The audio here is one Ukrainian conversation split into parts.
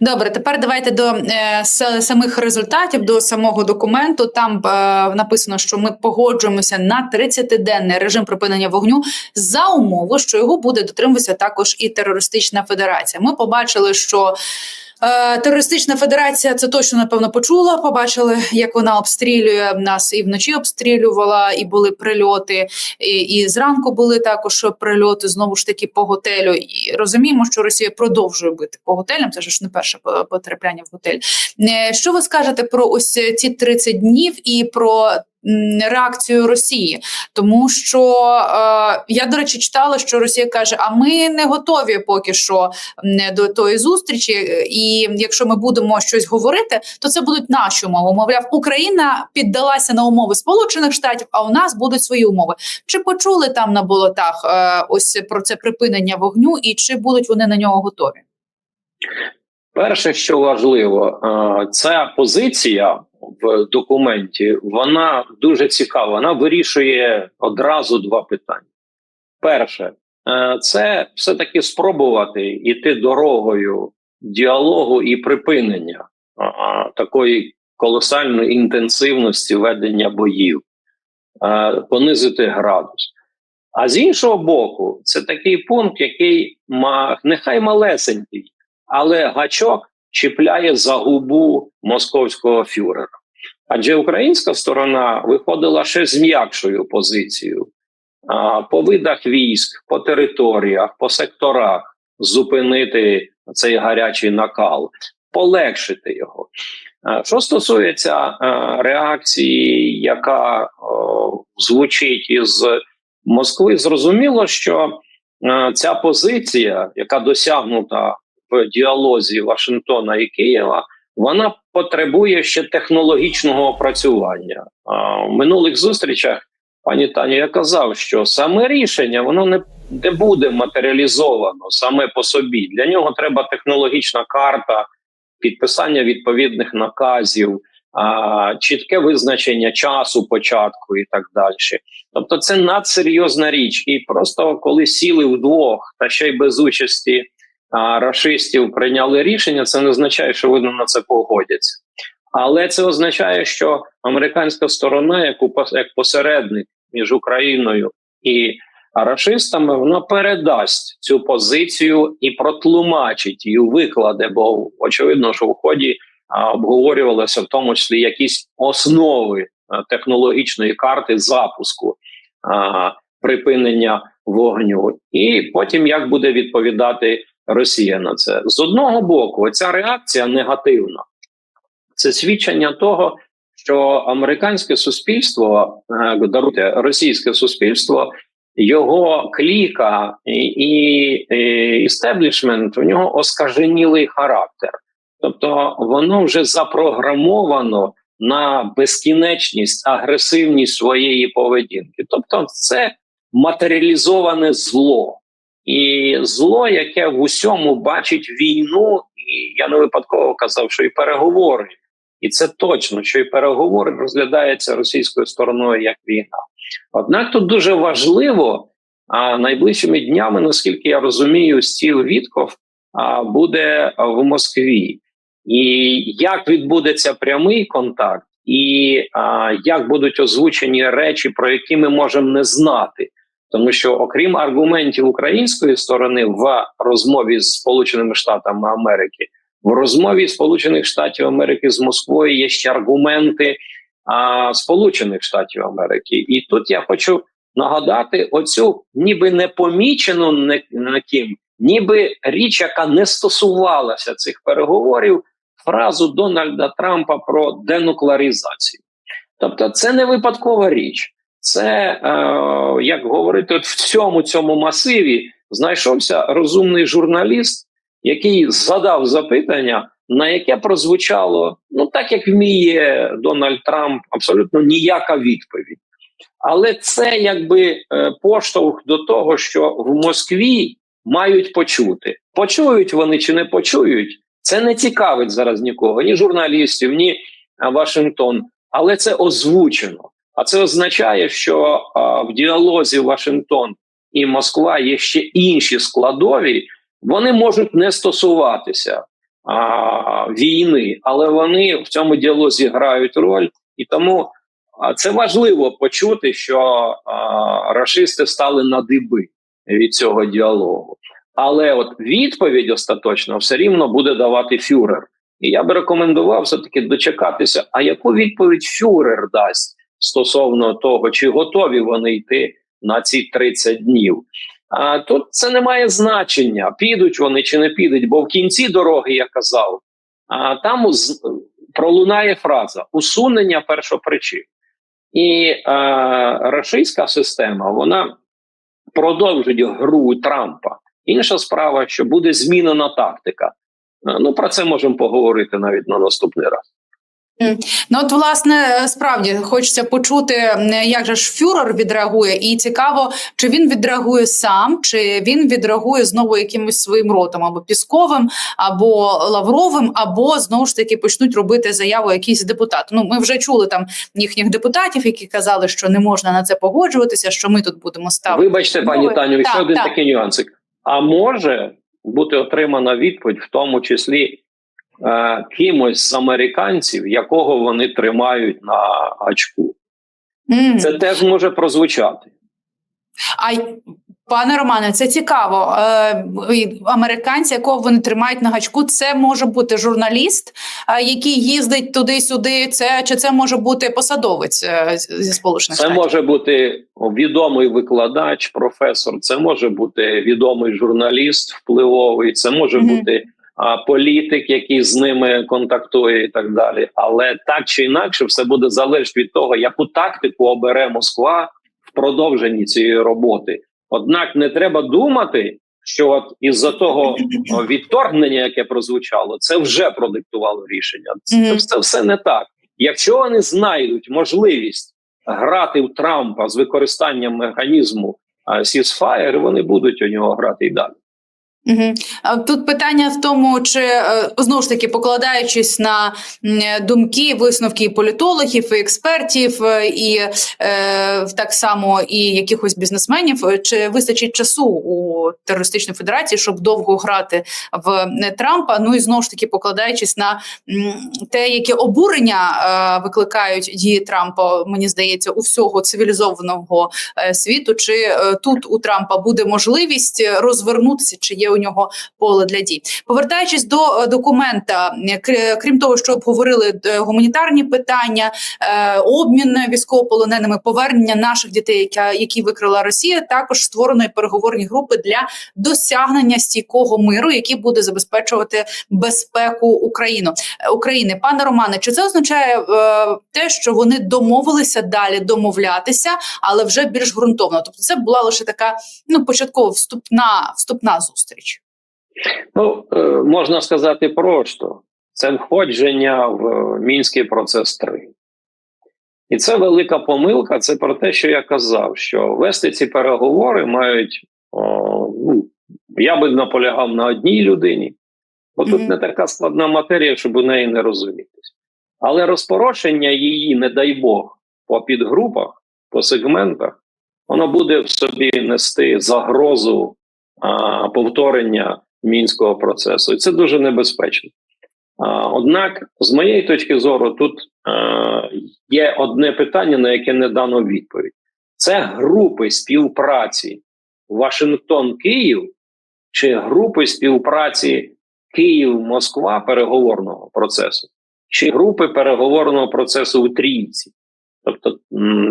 Добре, тепер давайте до е, самих результатів, до самого документу. Там е, написано, що ми погоджуємося на 30-денний режим припинення вогню за умови, що його буде дотримуватися також і терористична федерація. Ми побачили, що терористична федерація це точно напевно почула. Побачили, як вона обстрілює нас і вночі обстрілювала, і були прильоти, і, і зранку були також прильоти знову ж таки по готелю. І розуміємо, що Росія продовжує бити по готелям. Це ж не перше по- потрапляння в готель. Е, Що ви скажете про ось ці 30 днів і про реакцію Росії? Тому що е, я до речі читала, що Росія каже: а ми не готові поки що до тої зустрічі. І якщо ми будемо щось говорити, то це будуть наші умови. Мовляв, Україна піддалася на умови Сполучених Штатів, а у нас будуть свої умови. Чи почули там на болотах е, ось про це припинення вогню, і чи будуть вони на нього готові? Перше, що важливо, е, ця позиція в документі вона дуже цікава. Вона вирішує одразу два питання. Перше, е, це все-таки спробувати йти дорогою діалогу і припинення такої колосальної інтенсивності ведення боїв, е, понизити градус. А з іншого боку, це такий пункт, який нехай малесенький, але гачок чіпляє за губу московського фюрера. Адже українська сторона виходила ще з м'якшою позицією по видах військ, по територіях, по секторах зупинити цей гарячий накал, полегшити його. Що стосується реакції, яка звучить із Москви, зрозуміло, що ця позиція, яка досягнута в діалозі Вашингтона і Києва, вона потребує ще технологічного опрацювання. В минулих зустрічах пані Таню я казав, що саме рішення воно не, не буде матеріалізовано саме по собі. Для нього треба технологічна карта, підписання відповідних наказів, чітке визначення часу початку і так далі. Тобто, це надсерйозна річ, і просто коли сіли вдвох, та ще й без участі рашистів прийняли рішення, це не означає, що вони на це погодяться. Але це означає, що американська сторона, як, упос- як посередник між Україною і рашистами, вона передасть цю позицію і протлумачить її, викладе, бо очевидно, що в ході обговорювалися в тому числі якісь основи технологічної карти запуску а, припинення вогню, і потім як буде відповідати Росія на це з одного боку, ця реакція негативна. Це свідчення того, що американське суспільство, е, даруйте, російське суспільство, його кліка і, істеблішмент у нього оскаженілий характер. Тобто воно вже запрограмовано на безкінечність, агресивність своєї поведінки. Тобто, це матеріалізоване зло. І зло, яке в усьому бачить війну, і я не випадково казав, що і переговори. І це точно, що і переговори розглядаються російською стороною як війна. Однак тут дуже важливо, а найближчими днями, наскільки я розумію, стіл Вітков а, буде в Москві. І як відбудеться прямий контакт, і а, як будуть озвучені речі, про які ми можемо не знати. Тому що, окрім аргументів української сторони в розмові з Сполученими Штатами Америки, в розмові Сполучених Штатів Америки з Москвою є ще аргументи а, Сполучених Штатів Америки. І тут я хочу нагадати оцю ніби непомічену не, ким, ніби річ, яка не стосувалася цих переговорів, фразу Дональда Трампа про денуклеаризацію. Тобто, це не випадкова річ. Це, е, як говорити, от в цьому цьому масиві знайшовся розумний журналіст, який задав запитання, на яке прозвучало, ну так як вміє Дональд Трамп, абсолютно ніяка відповідь. Але це якби е, поштовх до того, що в Москві мають почути. Почують вони чи не почують, це не цікавить зараз нікого, ні журналістів, ні Вашингтон, але це озвучено. А це означає, що а, в діалозі Вашингтон і Москва є ще інші складові, вони можуть не стосуватися а, війни, але вони в цьому діалозі грають роль, і тому а, це важливо почути, що а, рашисти стали на диби від цього діалогу. Але от відповідь остаточно все рівно буде давати фюрер. І я би рекомендував все-таки дочекатися, а яку відповідь фюрер дасть стосовно того, чи готові вони йти на ці 30 днів. А тут це не має значення, підуть вони чи не підуть, бо в кінці дороги я казав, а там з- пролунає фраза усунення першопричин. І е, рашистська система вона продовжить гру Трампа. Інша справа, що буде змінена тактика. Ну про це можемо поговорити навіть на наступний раз. Ну от власне справді хочеться почути, як же ж фюрер відреагує, і цікаво, чи він відреагує сам, чи він відреагує знову якимось своїм ротом, або пісковим, або лавровим, або знову ж таки почнуть робити заяву якісь депутати. Ну ми вже чули там їхніх депутатів, які казали, що не можна на це погоджуватися, що ми тут будемо ставити. Вибачте, пані умови. Таню, ще Так, один так. такий нюансик. А може бути отримана відповідь, в тому числі е, кимось з американців, якого вони тримають на гачку. Мгм. Це теж може прозвучати. А пане Романе, це цікаво. Е, американці, якого вони тримають на гачку, це може бути журналіст, е, який їздить туди-сюди. Це чи це може бути посадовець зі сполучених Це може бути відомий викладач, професор, це може бути відомий журналіст, впливовий, це може Мгм. бути а, політик, який з ними контактує, і так далі. Але так чи інакше, все буде залежати від того, яку тактику обере Москва в продовженні цієї роботи. Однак не треба думати, що от із-за того відторгнення, яке прозвучало, це вже продиктувало рішення. Це, це все не так. Якщо вони знайдуть можливість грати в Трампа з використанням механізму сісфаєр, вони будуть у нього грати і далі. Тут питання в тому, чи е, знову ж таки покладаючись на думки, висновки політологів, і експертів, е, і е, так само і якихось бізнесменів, е, чи вистачить часу у терористичній федерації, щоб довго грати в Трампа? Ну і знову ж таки покладаючись на те, яке обурення викликають дії Трампа, мені здається, у всього цивілізованого світу, чи тут у Трампа буде можливість розвернутися, чи є у нього поле для дій. Повертаючись до е, документа, е, крім того, що обговорили е, гуманітарні питання, е, обмін військовополоненими, повернення наших дітей, які викрила Росія, також створено переговорні групи для досягнення стійкого миру, який буде забезпечувати безпеку Україну е, України. Пане Романе, чи це означає е, те, що вони домовилися далі домовлятися, але вже більш ґрунтовно? Тобто, це була лише така ну початкова вступна вступна зустріч. Ну е, можна сказати просто: це входження в мінський процес 3. І це велика помилка. Це про те, що я казав, що вести ці переговори мають. О, ну, я би наполягав на одній людині, бо тут Мгм. не така складна матерія, щоб у неї не розумітись. Але розпорошення її, не дай Бог, по підгрупах, по сегментах, воно буде в собі нести загрозу а, повторення мінського процесу. І це дуже небезпечно. Однак, з моєї точки зору, тут є одне питання, на яке не дано відповідь: це групи співпраці Вашингтон-Київ чи групи співпраці Київ-Москва переговорного процесу, чи групи переговорного процесу у трійці. Тобто,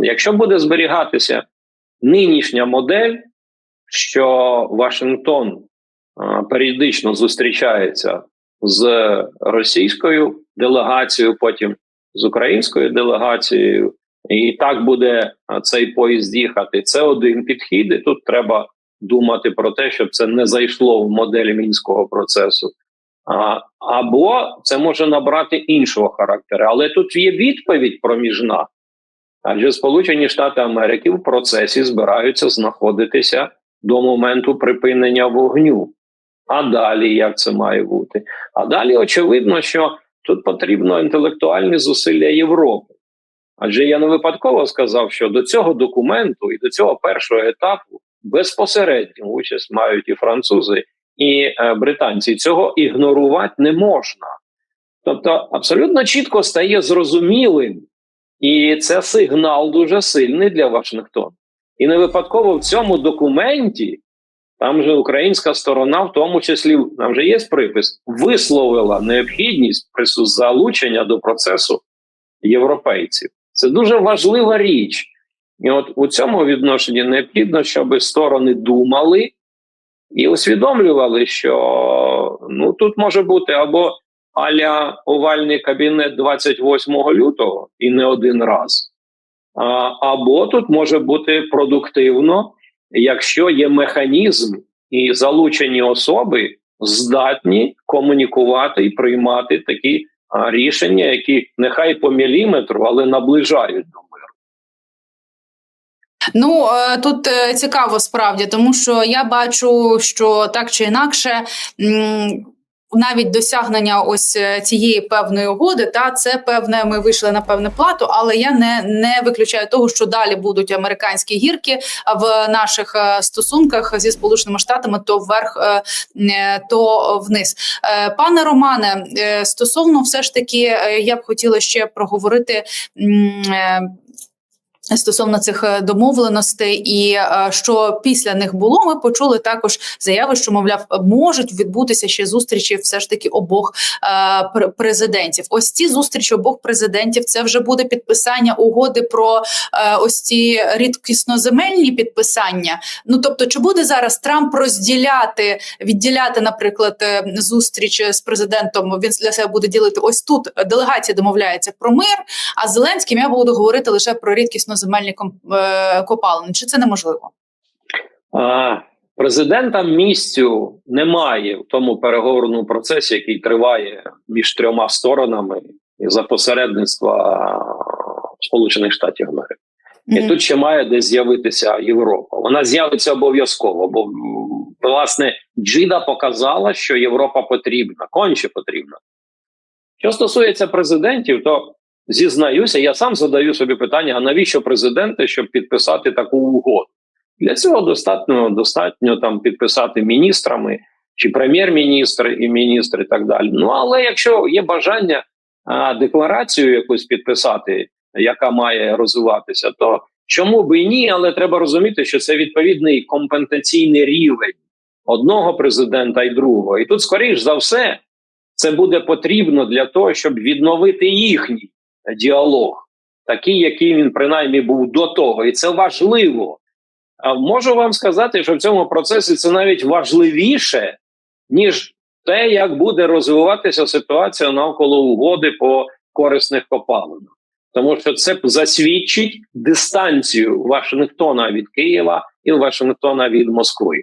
якщо буде зберігатися нинішня модель, що Вашингтон періодично зустрічається з російською делегацією, потім з українською делегацією, і так буде цей поїзд їхати. Це один підхід, і тут треба думати про те, щоб це не зайшло в модель мінського процесу. А, або це може набрати іншого характеру. Але тут є відповідь проміжна. Адже Сполучені Штати Америки в процесі збираються знаходитися до моменту припинення вогню. А далі як це має бути? А далі очевидно, що тут потрібно інтелектуальні зусилля Європи. Адже я не випадково сказав, що до цього документу і до цього першого етапу безпосередню участь мають і французи, і е, британці. Цього ігнорувати не можна. Тобто, абсолютно чітко стає зрозумілим, і це сигнал дуже сильний для Вашингтону. І не випадково в цьому документі, там же українська сторона, в тому числі, там вже є припис, висловила необхідність залучення до процесу європейців. Це дуже важлива річ. І от у цьому відношенні необхідно, щоб сторони думали і усвідомлювали, що ну тут може бути або аля овальний кабінет 28 лютого і не один раз, а, або тут може бути продуктивно, якщо є механізм і залучені особи здатні комунікувати і приймати такі рішення, які нехай по міліметру, але наближають до миру. Ну е, тут е, цікаво справді, тому що я бачу, що так чи інакше. Навіть досягнення ось е, цієї певної угоди, та це певне, ми вийшли на певну плату, але я не, не виключаю того, що далі будуть американські гірки в наших е, стосунках зі сполученими штатами, то вверх, е, то вниз. Пане Романе, стосовно все ж таки, я б хотіла ще проговорити. Стосовно цих е, домовленостей, і е, що після них було, ми почули також заяви, що мовляв можуть відбутися ще зустрічі, все ж таки обох е, президентів. Ось ці зустрічі обох президентів. Це вже буде підписання угоди про е, ось ці рідкісноземельні підписання. Ну тобто, чи буде зараз Трамп розділяти, відділяти, наприклад, зустріч з президентом? Він для себе буде ділити ось тут. Делегація домовляється про мир. А Зеленським я буду говорити лише про рідкісноземельні ком- е, копалини. Чи це неможливо? А, президента місцю немає в тому переговорному процесі, який триває між трьома сторонами за посередництва Сполучених Штатів Америки. І тут ще має десь з'явитися Європа. Вона з'явиться обов'язково, бо власне Джида показала, що Європа потрібна, конче потрібна. Що стосується президентів, то зізнаюся, я сам задаю собі питання: а навіщо президенти, щоб підписати таку угоду? Для цього достатньо достатньо там підписати міністрами чи прем'єр-міністр і міністр, і так далі. Ну але якщо є бажання а, декларацію якусь підписати, яка має розвиватися, то чому би і ні? Але треба розуміти, що це відповідний компетенційний рівень одного президента і другого. І тут, скоріш за все, це буде потрібно для того, щоб відновити їхній діалог, такий, який він принаймні був до того, і це важливо. А можу вам сказати, що в цьому процесі це навіть важливіше, ніж те, як буде розвиватися ситуація навколо угоди по корисних копалинах. Тому що це засвідчить дистанцію Вашингтона від Києва і Вашингтона від Москви.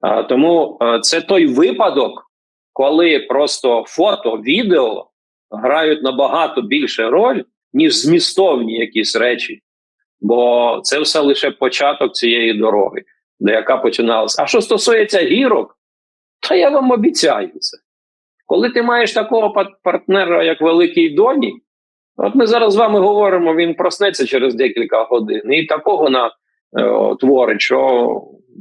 А, тому а, це той випадок, коли просто фото, відео грають набагато більше роль, ніж змістовні якісь речі. Бо це все лише початок цієї дороги, де яка починалася. А що стосується гірок, то я вам обіцяю це. Коли ти маєш такого партнера, як Великий Доні, от ми зараз з вами говоримо, він проснеться через декілька годин, і такого на е, творить, що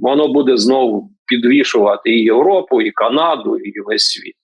воно буде знову підвішувати і Європу, і Канаду, і весь світ.